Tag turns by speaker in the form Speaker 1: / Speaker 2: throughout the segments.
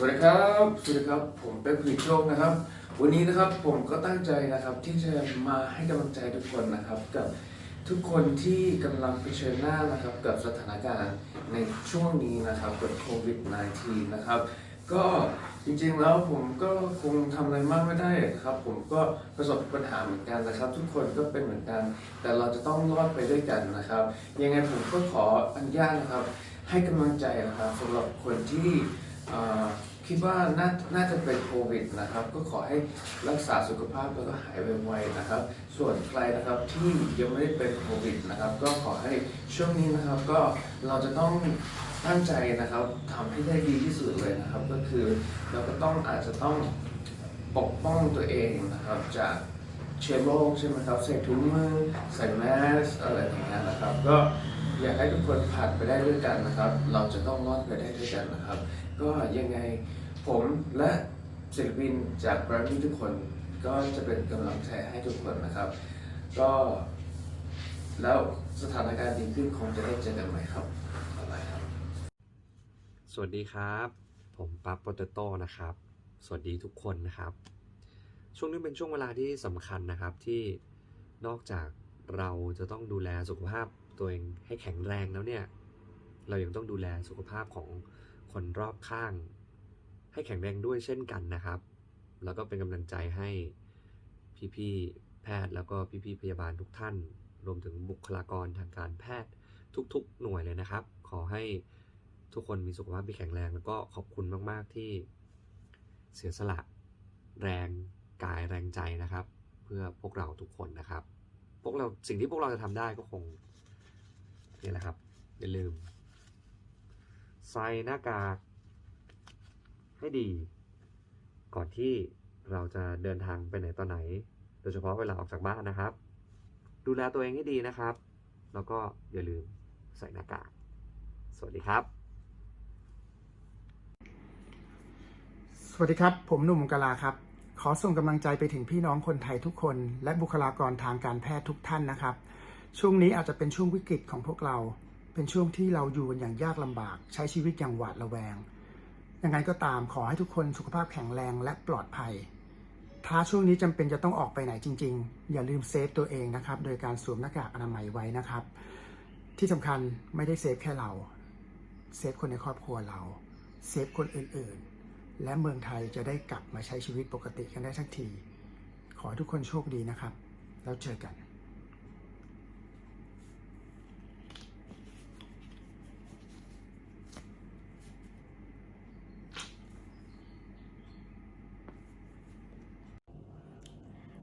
Speaker 1: สวัสดีครับ สวัสดีครับ ผมเป็นผลิตโชคนะครับ วันนี้นะครับผมก็ตั้งใจนะครับที่จะมาให้กำลังใจทุกคนนะครับกับทุกคนที่กำลังเผชิญหน้านะครับกับสถานการณ์ในช่วงนี้นะครับกับโควิด -19 นะครับ ก็จริงๆแล้วผมก็คงทำอะไรมากไม่ได้ครับ ผมก็ประสบปัญหาเหมือนกันนะครับ ทุกคนก็เป็นเหมือนกัน แต่เราจะต้องรอดไปด้วยกันนะครับ ยังไงผมก็ขออนุญาตนะครับ ให้กำลังใจนะครับสำหรับคนที่เอ่อ คิดว่าน่าน่าจะเป็นโควิดนะครับ ก็ขอให้รักษาสุขภาพแล้วก็หายไวๆนะครับ ส่วนใครนะครับที่ยังไม่ได้เป็นโควิดนะครับ ก็ขอให้ช่วงนี้นะครับก็เราจะต้องตั้งใจนะครับทำให้ได้ดีที่สุดเลยนะครับ ก็คือเราก็ต้องอาจจะต้องปกป้องตัวเองนะครับจากเชื้อโรคใช่ไหมครับใส่ถุงมือใส่แมสอะไรอย่างเงี้ยนะครับก็ อยากให้ทุกคนผ่านไปได้ด้วยกันนะครับ เราจะต้องรอดไปได้ด้วยกันนะครับ ก็ยังไงผมและศิลปินจากแบรนด์ทุกคนก็จะเป็นกำลังใจให้ทุกคนนะครับ ก็แล้วสถานการณ์ดีขึ้นคงจะได้เจอกันใหม่ครับบายครับ
Speaker 2: สวัสดีครับ ผมปั๊บโปเตโต้นะครับ สวัสดีทุกคนนะครับ ช่วงนี้เป็นช่วงเวลาที่สำคัญนะครับที่นอกจาก เราจะต้องดูแลสุขภาพตัวเองให้แข็งแรงแล้วเนี่ย เรายังต้องดูแลสุขภาพของคนรอบข้าง ให้แข็งแรงด้วยเช่นกันนะครับ แล้วก็เป็นกำลังใจให้พี่ๆแพทย์แล้วก็พี่ๆพยาบาลทุกท่าน รวมถึงบุคลากรทางการแพทย์ทุกๆ หน่วยเลยนะครับ ขอให้ทุกคนมีสุขภาพที่แข็งแรง แล้วก็ขอบคุณมากๆที่เสียสละแรงกายแรงใจนะครับ เพื่อพวกเราทุกคนนะครับ วกเราสิ่งที่พวกเราจะทำได้ก็คงนี่แหละครับ อย่าลืม ใส่หน้ากากให้ดี ก่อนที่เราจะเดินทางไปไหนต่อไหน โดยเฉพาะเวลาออกจากบ้านนะครับ ดูแลตัวเองให้ดีนะครับ แล้วก็อย่าลืมใส่หน้ากาก สวัสดีครับ
Speaker 3: สวัสดีครับ ผมหนุ่มกลาครับ ขอส่งกำลังใจไปถึงพี่น้องคนไทยทุกคน และบุคลากรทางการแพทย์ทุกท่านนะครับ ช่วงนี้อาจจะเป็นช่วงวิกฤตของพวกเรา เป็นช่วงที่เราอยู่กันอย่างยากลำบาก ใช้ชีวิตอย่างหวาดระแวง ยังไงก็ตามขอให้ทุกคนสุขภาพแข็งแรงและปลอดภัย ถ้าช่วงนี้จำเป็นจะต้องออกไปไหนจริง ๆ อย่าลืมเซฟตัวเองนะครับ โดยการสวมหน้ากากอนามัยไว้นะครับ ที่สำคัญไม่ได้เซฟแค่เรา เซฟคนในครอบครัวเรา เซฟคนอื่นๆ และเมืองไทยจะได้กลับมาใช้ชีวิตปกติกันได้สักที ขอทุกคนโชคดีนะครับ แล้วเจอกัน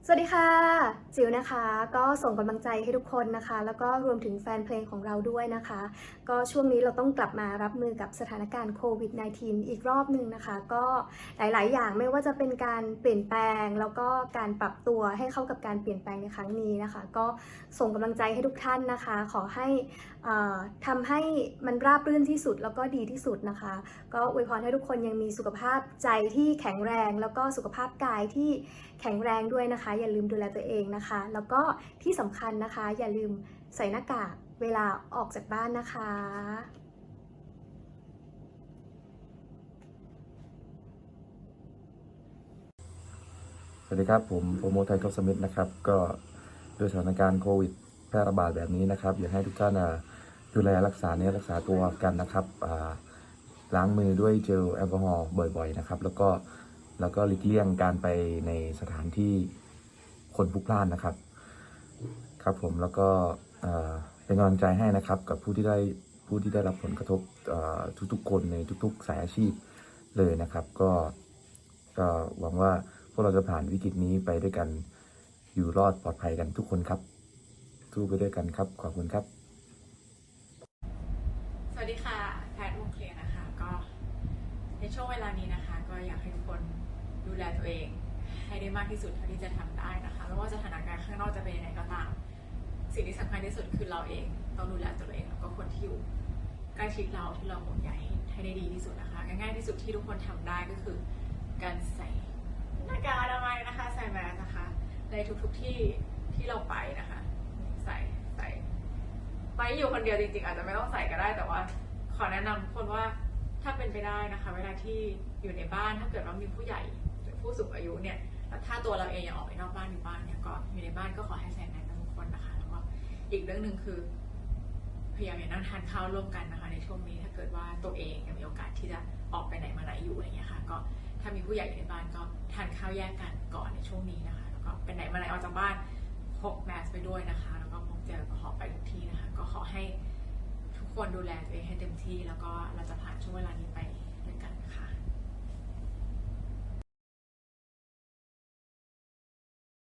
Speaker 4: สวัสดีค่ะ จิ๋วนะคะก็ส่งกำลังใจให้ทุกคนนะคะ แล้วก็รวมถึงแฟนเพลงของเราด้วยนะคะ ก็ช่วงนี้เราต้องกลับมารับมือกับสถานการณ์โควิด -19 อีกรอบหนึ่งนะคะ ก็หลาย ๆ อย่างไม่ว่าจะเป็นการเปลี่ยนแปลง แล้วก็การปรับตัวให้เข้ากับการเปลี่ยนแปลงในครั้งนี้นะคะ ก็ส่งกำลังใจให้ทุกท่านนะคะ ขอให้อ่อทำให้มันราบรื่นที่สุดแล้วก็ดีที่สุดนะคะ ก็อวยพรให้ทุกคนยังมีสุขภาพใจที่แข็งแรง แล้วก็สุขภาพกายที่แข็งแรงด้วยนะคะ อย่าลืมดูแลตัวเองนะคะแล้วก็ที่สำคัญนะคะ อย่าลืมใส่หน้ากากเวลาออกจากบ้านนะคะ
Speaker 5: สวัสดีครับ ผมโปรโมทไทยทศสมิทธนะครับ ก็ด้วยสถานการณ์โควิดแพร่ระบาดแบบนี้นะครับ อยากให้ทุกท่านดูแลรักษาเนื้อรักษาตัวกันนะครับล้างมือด้วยเจลแอลกอฮอล์บ่อย ๆ นะครับ แล้วก็แล้วก็หลีกเลี่ยงการไปในสถานที่ คนพลุกพล่านนะครับ ครับผมแล้วก็เป็นกำลังใจให้นะครับ กับผู้ที่ได้ผู้ที่ได้รับผลกระทบทุกๆ คนในทุกๆ สายอาชีพเลยนะครับ ก็ก็หวังว่าพวกเราจะผ่านวิกฤตนี้ไปด้วยกันอยู่รอดปลอดภัยกันทุกคนครับสู้ไปด้วยกันครับ ขอบคุณครับ
Speaker 6: สวัสดีค่ะ แพทย์วงเคลียนะคะ ก็ในช่วงเวลานี้นะคะ ก็อยากให้ทุกคนดูแลตัวเอง ให้ได้มากที่สุดเท่าที่จะทำได้นะคะไม่ว่าสถานการณ์ข้างนอกจะเป็นยังไงก็ตาม สิ่งที่สำคัญที่สุดคือเราเองต้องดูแลตัวเองแล้วก็คนที่อยู่ใกล้ชิดเราที่เราห่วงใยให้ได้ดีที่สุดนะคะง่ายๆที่สุดที่ทุกคนทำได้ก็คือการใส่หน้ากากอนามัยนะคะ ใส่แมสนะคะ ในทุกๆที่ที่เราไปนะคะ ใส่ใส่ไปอยู่คนเดียวจริงๆ อาจจะไม่ต้องใส่ก็ได้แต่ว่า ขอแนะนำทุกคนว่าถ้าเป็นไปได้นะคะ เวลาที่อยู่ในบ้านถ้าเกิดว่ามีผู้ใหญ่หรือผู้สูงอายุเนี่ย ถ้าตัวเราเองยังออกไปนอกบ้านอยู่บ้านเนี่ยก็อยู่ในบ้านก็ขอให้ใส่แมสกันทุกคนนะคะ แล้วก็อีกเรื่องหนึ่งคือพยายามอย่านั่งทานข้าวร่วมกันนะคะ ในช่วงนี้ถ้าเกิดว่าตัวเองยังมีโอกาสที่จะออกไปไหนมาไหนอยู่อะไรเงี้ยค่ะ ก็ถ้ามีผู้ใหญ่อยู่ในบ้านก็ทานข้าวแยกกันก่อนในช่วงนี้นะคะ แล้วก็ไปไหนมาไหนออกจากบ้านพกแมสไปด้วยนะคะ แล้วก็พกเจลแอลกอฮอล์ไปทุกที่นะคะ ก็ขอให้ทุกคนดูแลตัวเองให้เต็มที่ แล้วก็เราจะผ่านช่วงเวลานี้ไป